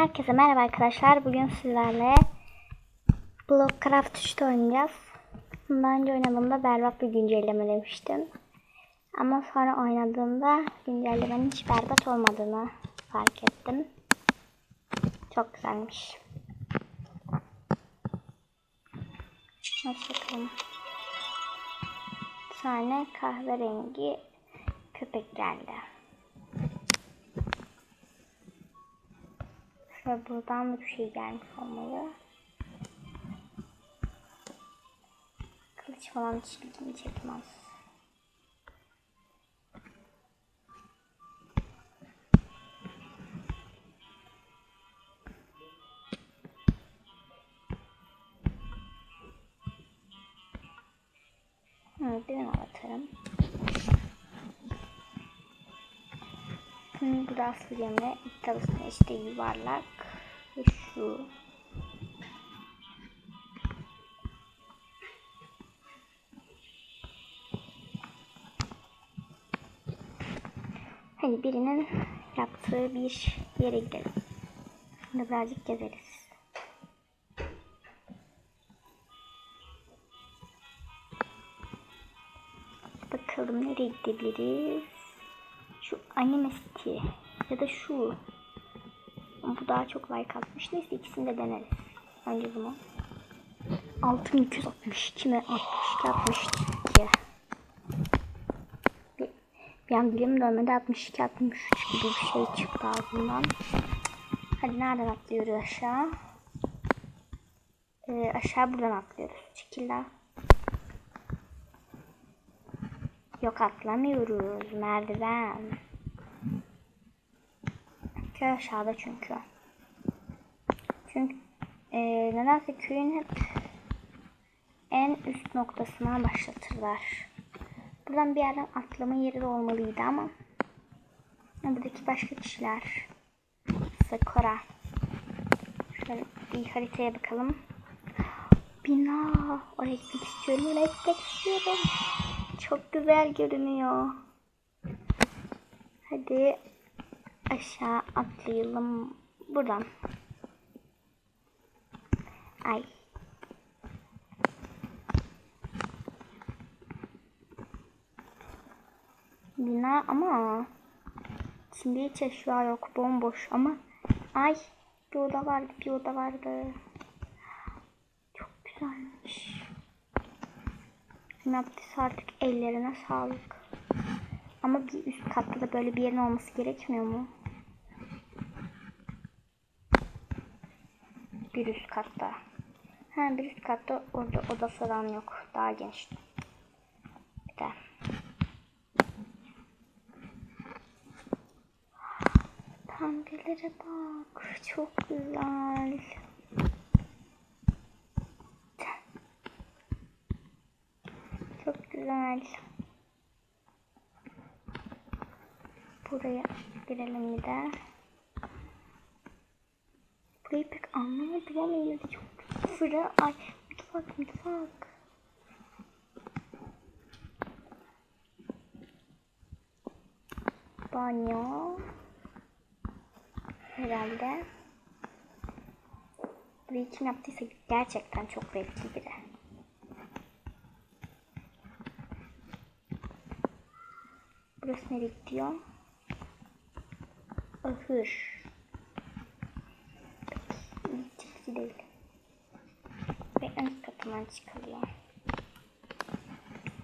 Herkese merhaba arkadaşlar. Bugün sizlerle Blockcraft 3'te oynayacağız. Bundan önce oynadığımda berbat bir güncelleme demiştim. Ama sonra oynadığımda güncellemenin hiç berbat olmadığını fark ettim. Çok güzelmiş. Bakalım. Bir tane kahverengi köpek geldi. Şöyle buradan da bir şey gelmiş olmalı. Kılıç falan hiç çekmez. Evet, bir atarım. Biraz sürüyorum tabii işte yuvarlak şu. Hadi birinin yaptığı bir yere gidelim. Şimdi birazcık gezeriz. Bakalım nereye gidebiliriz. Şu anime city ya da şu. Bu daha çok like atmış. Neyse ikisini de deneriz. Önce bunu. 6262 mi? 62 62. Bir, bir an dilim dönmedi 62 63 gibi bir şey çıktı ağzımdan. Hadi nereden atlıyoruz aşağı? Ee, aşağı buradan atlıyoruz. Çekiller. Yok atlamıyoruz. Merdiven. Köy aşağıda çünkü. Çünkü e, nedense köyün hep en üst noktasına başlatırlar. Buradan bir yerden atlama yeri de olmalıydı ama buradaki başka kişiler Sakura şöyle bir haritaya bakalım. Bina oraya gitmek istiyorum oraya gitmek istiyorum. Çok güzel görünüyor. Hadi aşağı atlayalım buradan. Ay. Bina ama şimdi hiç eşya yok bomboş ama ay bir oda vardı bir oda vardı. Çok güzelmiş. Kim yaptıysa artık ellerine sağlık. Ama bir üst katta da böyle bir yerin olması gerekmiyor mu? Bir üst katta. Ha bir üst katta orada oda falan yok. Daha geniş. Bir de. Pembelere bak. Çok güzel. Çok güzel. Buraya girelim bir de. Burayı pek anlamadım ama yine de çok fırın. Ay mutfak mutfak. Banyo. Herhalde. Burayı kim yaptıysa gerçekten çok zevkli biri. Burası nereye gidiyor? Ahır. Çekici değil. Ve ön katından çıkılıyor.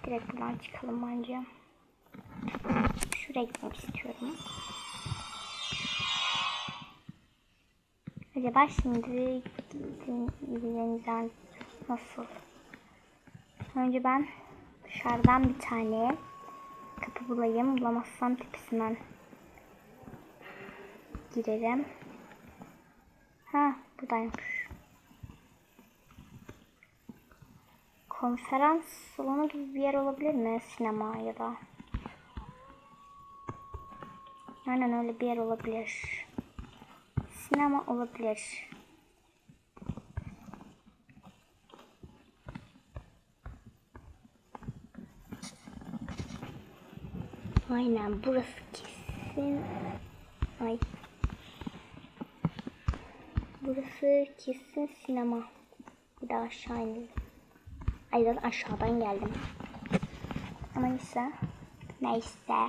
Direkt buradan çıkalım bence. Şuraya gitmek istiyorum. Acaba şimdi gideceğimizden nasıl? Önce ben dışarıdan bir tane kapı bulayım. Bulamazsam tepesinden girerim. Ha buradaymış. Konferans salonu gibi bir yer olabilir mi? Sinema ya da. Aynen öyle bir yer olabilir. Sinema olabilir. Aynen burası kesin. Ay. burası kesin sinema. Bir daha aşağı inelim. Ay ben aşağıdan geldim. Ama neyse. Neyse.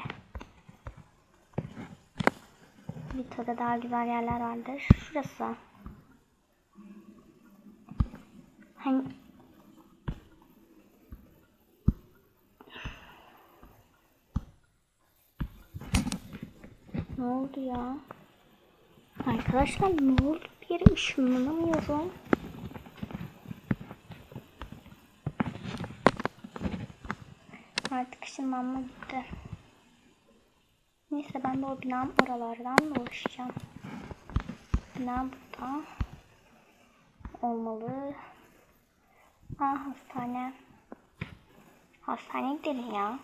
Vito'da daha güzel yerler vardır. Şurası. Hani oldu ya? Arkadaşlar ne oldu? Bir yere ışınlanamıyorum. Artık ışınlanma gitti. Neyse ben de o binanın oralardan dolaşacağım. Bina burada. Olmalı. Aa hastane. Hastaneye gidelim ya.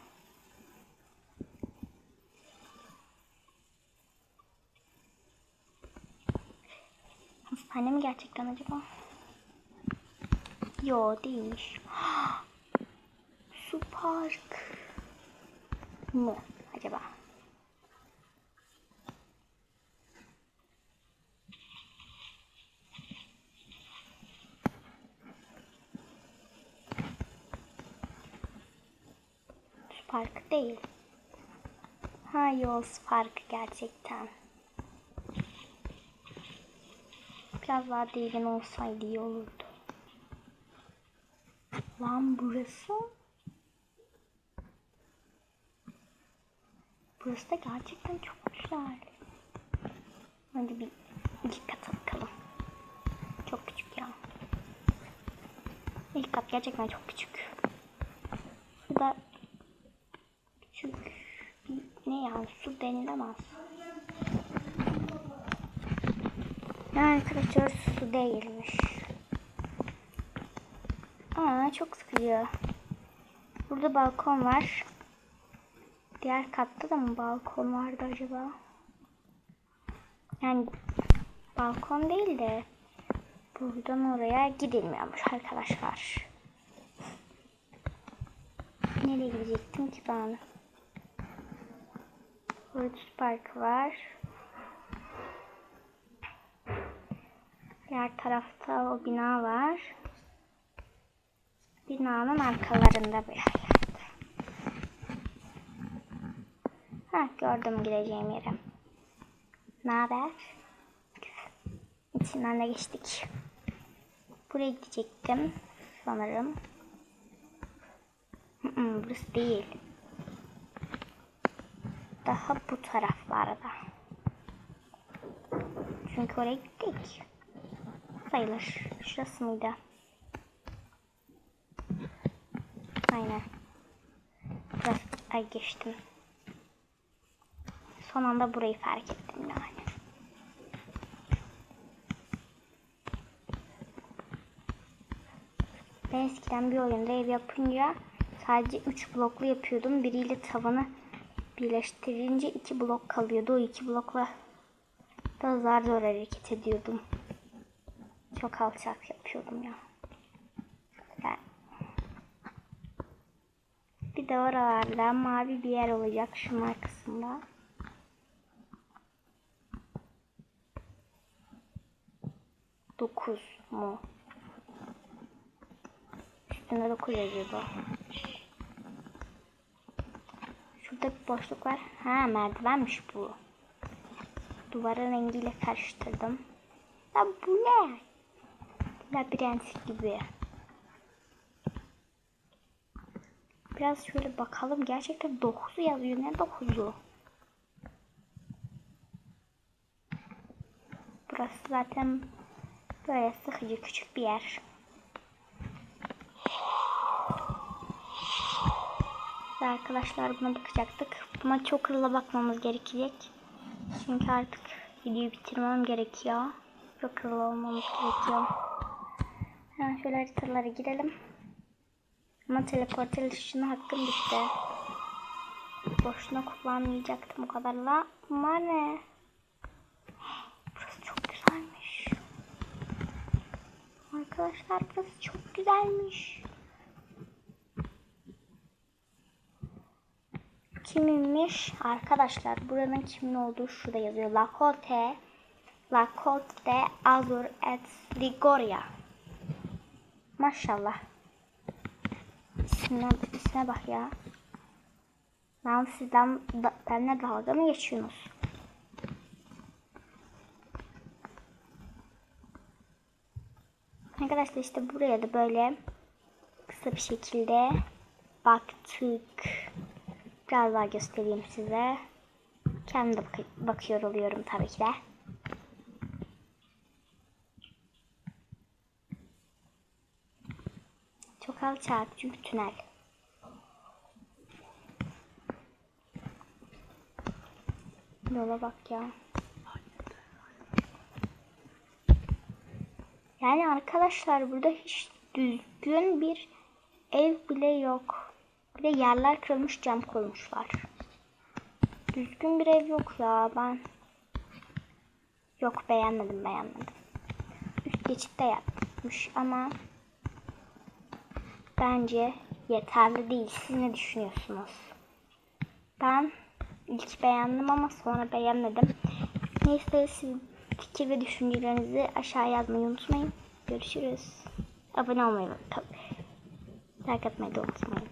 Hastane mi gerçekten acaba? Yo değilmiş. Su park mı acaba? Su parkı değil. Ha yol su parkı gerçekten. Biraz daha derin olsaydı iyi olurdu. Lan burası. Burası da gerçekten çok güzel. Hadi bir ilk kata bakalım. Çok küçük ya. İlk kat gerçekten çok küçük. Şurada küçük bir ne yani su denilemez. Yani arkadaşlar su değilmiş. Aa çok sıkıcı. Burada balkon var. Diğer katta da mı balkon vardı acaba? Yani balkon değil de buradan oraya gidilmiyormuş arkadaşlar. Nereye gidecektim ki ben? Burada park var. Diğer tarafta o bina var. Binanın arkalarında bir yerlerde. Ha gördüm gireceğim yeri. Ne haber? İçinden de geçtik. Buraya gidecektim sanırım. Hı hı, Burası değil. Daha bu taraflarda. Çünkü oraya gittik sayılır. Şurası mıydı? Aynen. Burası ay geçtim. Son anda burayı fark ettim yani. Ben eskiden bir oyunda ev yapınca sadece 3 bloklu yapıyordum. Biriyle tavanı birleştirince 2 blok kalıyordu. O 2 blokla da zar zor hareket ediyordum. Çok alçak yapıyordum ya. Bir de oralarda mavi bir yer olacak şunun arkasında. Dokuz mu? Üstünde dokuz yazıyordu. Şurada bir boşluk var. Ha merdivenmiş bu. Duvarın rengiyle karıştırdım. Ya bu ne? Labirent gibi. Biraz şöyle bakalım. Gerçekten 9 yazıyor. Ne 9'u? Burası zaten böyle sıkıcı küçük bir yer. Arkadaşlar buna bakacaktık. Buna çok hızlı bakmamız gerekecek. Çünkü artık videoyu bitirmem gerekiyor. Çok hızlı olmamız gerekiyor. Hemen şöyle haritalara girelim. Ama teleporter ışını hakkım bitti. Boşuna kullanmayacaktım o kadarla. Ama ne? Burası çok güzelmiş. Arkadaşlar burası çok güzelmiş. Kiminmiş? Arkadaşlar buranın kimin olduğu şurada yazıyor. Lakote La Côte de Azur et Ligoria. Maşallah. İsmine, isme bak ya. Lan sizden da, benimle dalga mı geçiyorsunuz? Arkadaşlar işte buraya da böyle kısa bir şekilde baktık. Biraz daha göstereyim size. Kendim de bak- bakıyor oluyorum tabii ki de. Çok alçak çünkü tünel. Yola bak ya. Yani arkadaşlar burada hiç düzgün bir ev bile yok. Bir de yerler kırılmış cam koymuşlar. Düzgün bir ev yok ya ben. Yok beğenmedim beğenmedim. Üst geçitte yapmış ama bence yeterli değil. Siz ne düşünüyorsunuz? Ben ilk beğendim ama sonra beğenmedim. Neyse siz fikir ve düşüncelerinizi aşağı yazmayı unutmayın. Görüşürüz. Abone olmayı. Like atmayı da unutmayın.